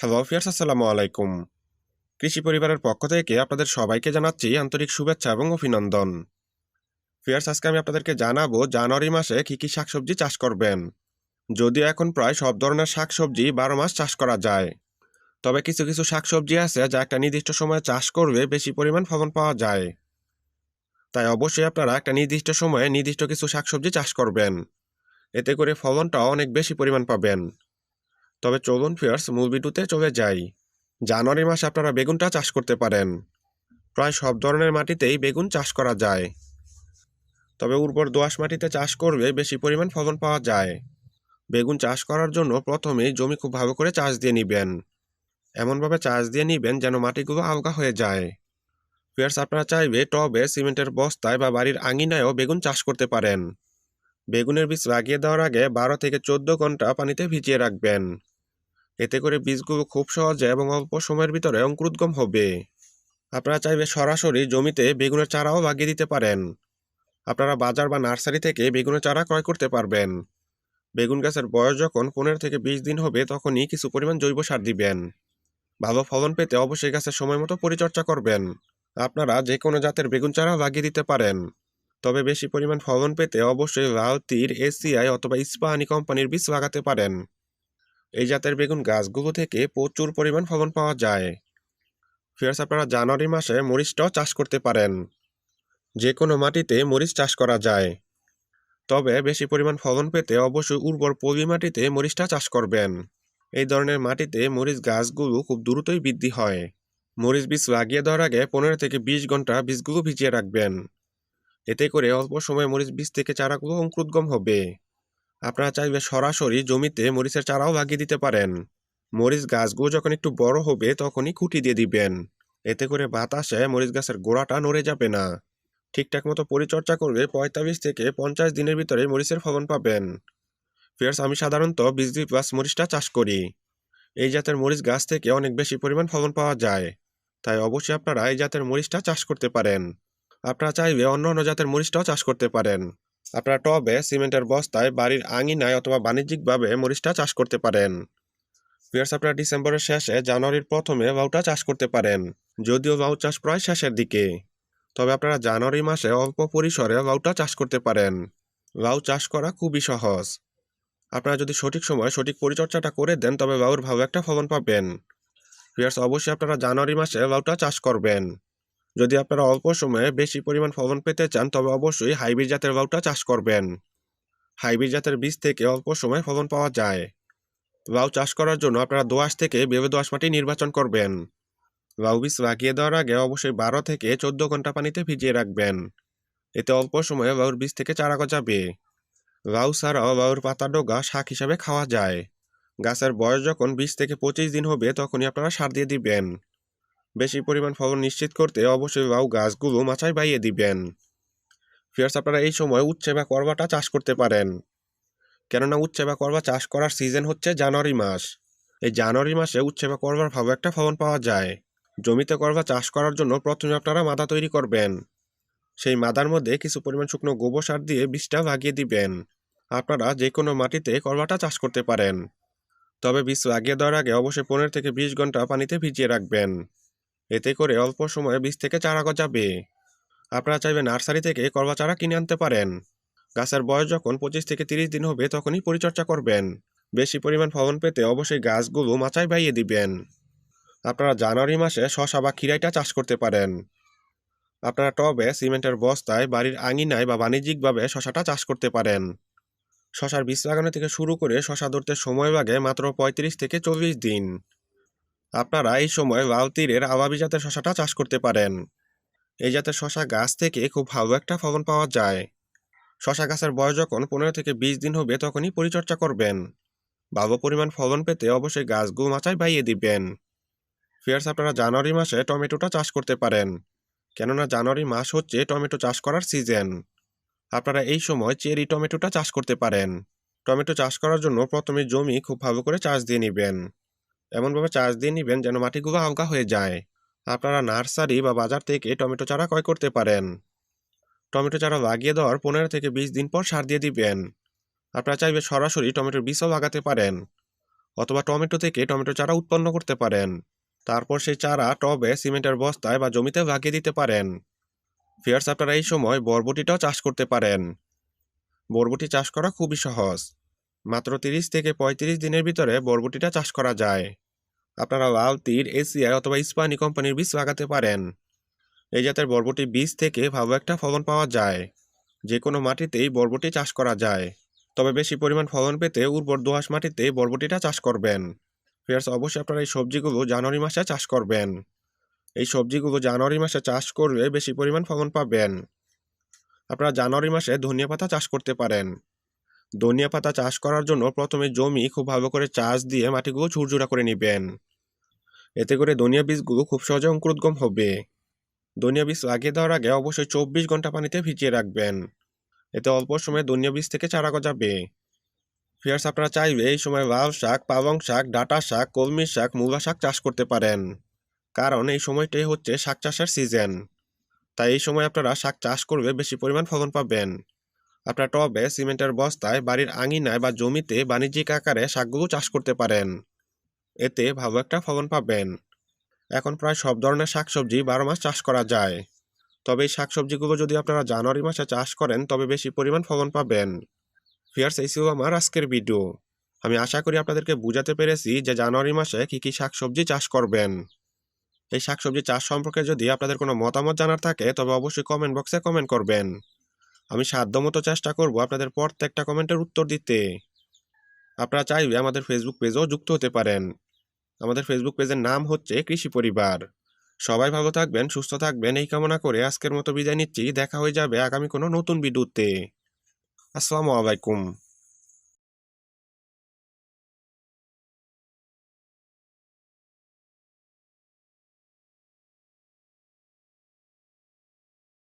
Hello fierce আসসালামু আলাইকুম। কৃষি পরিবারের পক্ষ থেকে আপনাদের সবাইকে জানাচ্ছি আন্তরিক শুভেচ্ছা এবং অভিনন্দন। ফিয়ার্স আজকে আমি আপনাদেরকে জানাব জানুয়ারি মাসে কী কী শাকসবজি চাষ করবেন। যদিও এখন প্রায় সব ধরনের শাকসবজি বারো মাস চাষ করা যায়। তবে কিছু কিছু শাকসবজি আছে যা একটা নির্দিষ্ট সময়ে চাষ করবে বেশি পরিমাণ ফলন পাওয়া যায়। তাই অবশ্যই আপনারা একটা নির্দিষ্ট সময়ে নির্দিষ্ট কিছু শাকসবজি চাষ করবেন। এতে করে ফলনটাও অনেক বেশি পরিমাণ পাবেন। তবে চলুন ফিয়ার্স, মূল চলে যাই। জানুয়ারি মাসে আপনারা বেগুনটা চাষ করতে পারেন। প্রায় সব ধরনের মাটিতেই বেগুন চাষ করা যায়। তবে উর্বর দোআঁশ মাটিতে চাষ করলে বেশি পরিমাণ ফলন পাওয়া যায়। বেগুন চাষ করার জন্য প্রথমেই জমি খুব ভালো করে চাষ দিয়ে নেবেন। এমনভাবে চাষ দিয়ে নেবেন যেন মাটিগুলো আলগা হয়ে যায়। ফিয়ার্স, আপনারা চাইবে টবে, সিমেন্টের বস্তায় বা বাড়ির আঙিনায়ও বেগুন চাষ করতে পারেন। বেগুনের বীজ লাগিয়ে দেওয়ার আগে বারো থেকে চোদ্দ ঘণ্টা পানিতে ভিজিয়ে রাখবেন। এতে করে বীজগুলো খুব সহজে এবং অল্প সময়ের ভিতরে অঙ্কুরোদ্গম হবে। আপনারা চাইবে সরাসরি জমিতে বেগুনের চারাও লাগিয়ে দিতে পারেন। আপনারা বাজার বা নার্সারি থেকে বেগুনের চারা ক্রয় করতে পারবেন। বেগুন গাছের বয়স যখন পনেরো থেকে বিশ দিন হবে, তখনই কিছু পরিমাণ জৈব সার দিবেন। ভালো ফলন পেতে অবশ্যই গাছের সময় মতো পরিচর্যা করবেন। আপনারা যে কোনো জাতের বেগুন চারা লাগিয়ে দিতে পারেন। তবে বেশি পরিমাণ ফলন পেতে অবশ্যই লাল, তীর, এসিআই অথবা ইস্পাহানি কোম্পানির বীজ লাগাতে পারেন। এই জাতের বেগুন গাছগুলো থেকে প্রচুর পরিমাণ ফলন পাওয়া যায়। ফিয়ার্স, আপনারা জানুয়ারি মাসে মরিচটাও চাষ করতে পারেন। যে কোনো মাটিতে মরিচ চাষ করা যায়। তবে বেশি পরিমাণ ফলন পেতে অবশ্যই উর্বর পলি মাটিতে মরিচটা চাষ করবেন। এই ধরনের মাটিতে মরিচ গাছগুলো খুব দ্রুতই বৃদ্ধি হয়। মরিচ বীজ লাগিয়ে দেওয়ার আগে পনেরো থেকে বিশ ঘণ্টা বীজগুলো ভিজিয়ে রাখবেন। এতে করে অল্প সময় মরিচ বীজ থেকে চারাগুলো অঙ্কুরোদ্গম হবে। আপনারা চাইবে সরাসরি জমিতে মরিচের চারাও লাগিয়ে দিতে পারেন। মরিচ গাছগুলো যখন একটু বড় হবে, তখনই খুঁটি দিয়ে দিবেন। এতে করে বাতাসে মরিচ গাছের গোড়াটা নড়ে যাবে না। ঠিকঠাক মতো পরিচর্যা করলে পঁয়তাল্লিশ থেকে পঞ্চাশ দিনের ভিতরে মরিচের ফলন পাবেন। ফিয়ার্স, আমি সাধারণত বিজলি প্লাস মরিচটা চাষ করি। এই জাতের মরিচ গাছ থেকে অনেক বেশি পরিমাণ ফলন পাওয়া যায়। তাই অবশ্যই আপনারা এই জাতের মরিচটা চাষ করতে পারেন। আপনারা চাইলে অন্য অন্য জাতের মরিচটাও চাষ করতে পারেন। আপনারা টবে, সিমেন্টের বস্তায়, বাড়ির আঙিনায় অথবা বাণিজ্যিকভাবে মরিচটা চাষ করতে পারেন। পিয়ার্স আপনারা ডিসেম্বরের শেষে জানুয়ারির প্রথমে লাউটা চাষ করতে পারেন, যদিও বাউ চাষ প্রায় শেষের দিকে। তবে আপনারা জানুয়ারি মাসে অল্প পরিসরে বাউটা চাষ করতে পারেন। লাউ চাষ করা খুবই সহজ। আপনারা যদি সঠিক সময় সঠিক পরিচর্যাটা করে দেন, তবে বাউর ভালো একটা ফলন পাবেন। পিয়ার্স অবশ্যই আপনারা জানুয়ারি মাসে লাউটা চাষ করবেন। যদি আপনারা অল্প সময়ে বেশি পরিমাণ ফলন পেতে চান, তবে অবশ্যই হাইব্রিড জাতের লাউটা চাষ করবেন। হাইব্রিড জাতের বীজ থেকে অল্প সময়ে ফলন পাওয়া যায়। লাউ চাষ করার জন্য আপনারা দোআঁশ থেকে বেবে দোআঁশ মাটি নির্বাচন করবেন। লাউ বীজ লাগিয়ে দেওয়ার আগে অবশ্যই বারো থেকে চোদ্দ ঘণ্টা পানিতে ভিজিয়ে রাখবেন। এতে অল্প সময়ে লাউর বীজ থেকে চারা গজাবে। লাউ ছাড়াও লাউর পাতা ডোগা শাক হিসাবে খাওয়া যায়। গাছের বয়স যখন বিশ থেকে পঁচিশ দিন হবে, তখনই আপনারা সার দিয়ে দিবেন। বেশি পরিমাণ ফলন নিশ্চিত করতে অবশ্যই লাউ গাছগুলো মাচায় বাইয়ে দিবেন। ফিয়ার্স আপনারা এই সময় উচ্ছে বা করবাটা চাষ করতে পারেন। কেননা উচ্ছে বা করবা চাষ করার সিজন হচ্ছে জানুয়ারি মাস। এই জানুয়ারি মাসে উচ্ছে বা করবার ভালো একটা ফলন পাওয়া যায়। জমিতে করবা চাষ করার জন্য প্রথমে আপনারা মাদা তৈরি করবেন। সেই মাদার মধ্যে কিছু পরিমাণ শুকনো গোবর সার দিয়ে বীজটা লাগিয়ে দিবেন। আপনারা যে কোনো মাটিতে করবাটা চাষ করতে পারেন। তবে বীজ লাগিয়ে দেওয়ার আগে অবশ্যই পনেরো থেকে বিশ ঘণ্টা পানিতে ভিজিয়ে রাখবেন। এতে করে অল্প সময়ে বীজ থেকে চারা গজাবে। আপনারা চাইবে নার্সারি থেকে করবা চারা কিনে আনতে পারেন। গাছের বয়স যখন পঁচিশ থেকে তিরিশ দিন হবে, তখনই পরিচর্যা করবেন। বেশি পরিমাণ ফলন পেতে অবশ্যই গাছগুলো মাচায় বাইয়ে দিবেন। আপনারা জানুয়ারি মাসে শশা বা খিরাইটা চাষ করতে পারেন। আপনারা টবে, সিমেন্টের বস্তায়, বাড়ির আঙিনায় বা বাণিজ্যিকভাবে শশাটা চাষ করতে পারেন। শশার বীজ লাগানো থেকে শুরু করে শশা ধরতে সময় লাগে মাত্র পঁয়ত্রিশ থেকে চল্লিশ দিন। আপনারা এই সময় লাল তীরের আবাবি জাতের শশাটা চাষ করতে পারেন। এই জাতের শশা গাছ থেকে খুব ভালো একটা ফলন পাওয়া যায়। শশা গাছের বয়স যখন পনেরো থেকে বিশ দিন হবে তখনই পরিচর্যা করবেন। ভালো পরিমাণ ফলন পেতে অবশ্যই গাছগুলো মাচায় বাইয়ে দিবেন। ফিয়ার্স, আপনারা জানুয়ারি মাসে টমেটোটা চাষ করতে পারেন। কেননা জানুয়ারি মাস হচ্ছে টমেটো চাষ করার সিজন। আপনারা এই সময় চেরি টমেটোটা চাষ করতে পারেন। টমেটো চাষ করার জন্য প্রথমে জমি খুব ভালো করে চাষ দিয়ে নেবেন। এমনভাবে চাষ দিয়ে নেবেন যেন মাটিগুলো হালকা হয়ে যায়। আপনারা নার্সারি বা বাজার থেকে টমেটো চারা ক্রয় করতে পারেন। টমেটো চারা লাগিয়ে দেওয়ার পনেরো থেকে বিশ দিন পর সার দিয়ে দিবেন। আপনারা চাইবে সরাসরি টমেটোর বীজও লাগাতে পারেন অথবা টমেটো থেকে টমেটো চারা উৎপন্ন করতে পারেন। তারপর সেই চারা টবে, সিমেন্টের বস্তায় বা জমিতে লাগিয়ে দিতে পারেন। ফিয়ার্স আপনারা এই সময় বরবটিটাও চাষ করতে পারেন। বরবটি চাষ করা খুবই সহজ। মাত্র তিরিশ থেকে পঁয়ত্রিশ দিনের ভিতরে বরবটিটা চাষ করা যায়। আপনারা লাল তীর, এসিআই অথবা ইস্পানি কোম্পানির বীজ লাগাতে পারেন। এই জাতের বরবটি বীজ থেকে ভালো একটা ফলন পাওয়া যায়। যে কোনো মাটিতেই বরবটি চাষ করা যায়। তবে বেশি পরিমাণ ফলন পেতে উর্বর দোআঁশ মাটিতে বরবটিটা চাষ করবেন। ফিয়ার্স, অবশ্যই আপনারা এই সবজিগুলো জানুয়ারি মাসে চাষ করবেন। এই সবজিগুলো জানুয়ারি মাসে চাষ করলে বেশি পরিমাণ ফলন পাবেন। আপনারা জানুয়ারি মাসে ধনিয়া পাতা চাষ করতে পারেন। ধনিয়া পাতা চাষ করার জন্য প্রথমে জমি খুব ভালো করে চাষ দিয়ে মাটিগুলো ঝুরঝুরা করে নেবেন। এতে করে ধনিয়া বীজগুলো খুব সহজে অঙ্কুরোদ্গম হবে। ধনিয়া বীজ লাগিয়ে দেওয়ার আগে অবশ্যই চব্বিশ ঘণ্টা পানিতে ভিজিয়ে রাখবেন। এতে অল্প সময়ে ধনিয়া বীজ থেকে চারা গজাবে। ফিয়ার্স আপনারা চাইবে এই সময় লাল শাক, পালং শাক, ডাটা শাক, কলমি শাক, মূলা শাক চাষ করতে পারেন। কারণ এই সময়টাই হচ্ছে শাক চাষের সিজন তাই এই সময় আপনারা শাক চাষ করবে বেশি পরিমাণ ফলন পাবেন। আপনার টবে, সিমেন্টের বস্তায়, বাড়ির আঙিনায় বা জমিতে বাণিজ্যিক আকারে শাকগুলো চাষ করতে পারেন। এতে ভালো একটা ফলন পাবেন। এখন প্রায় সব ধরনের শাকসবজি বারো মাস চাষ করা যায়। তবে এই শাকসবজিগুলো যদি আপনারা জানুয়ারি মাসে চাষ করেন, তবে বেশি পরিমাণ ফলন পাবেন। ফিয়ার্স এই ছিল আমার আজকের ভিডিও। আমি আশা করি আপনাদেরকে বুঝাতে পেরেছি যে জানুয়ারি মাসে কী কী শাকসবজি চাষ করবেন। এই শাকসবজি চাষ সম্পর্কে যদি আপনাদের কোনো মতামত জানার থাকে, তবে অবশ্যই কমেন্ট বক্সে কমেন্ট করবেন। আমি সাধ্যমতো চেষ্টা করব আপনাদের প্রত্যেকটা কমেন্টের উত্তর দিতে। আপনারা চাইলে আমাদের ফেসবুক পেজেও যুক্ত হতে পারেন। আমাদের ফেসবুক পেজের নাম হচ্ছে কৃষি পরিবার। সবাই ভালো থাকবেন, সুস্থ থাকবেন, এই কামনা করে আজকের মতো বিদায় নিচ্ছি। দেখা হয়ে যাবে আগামী কোনো নতুন বিদ্যুতে আসসালামু আলাইকুম।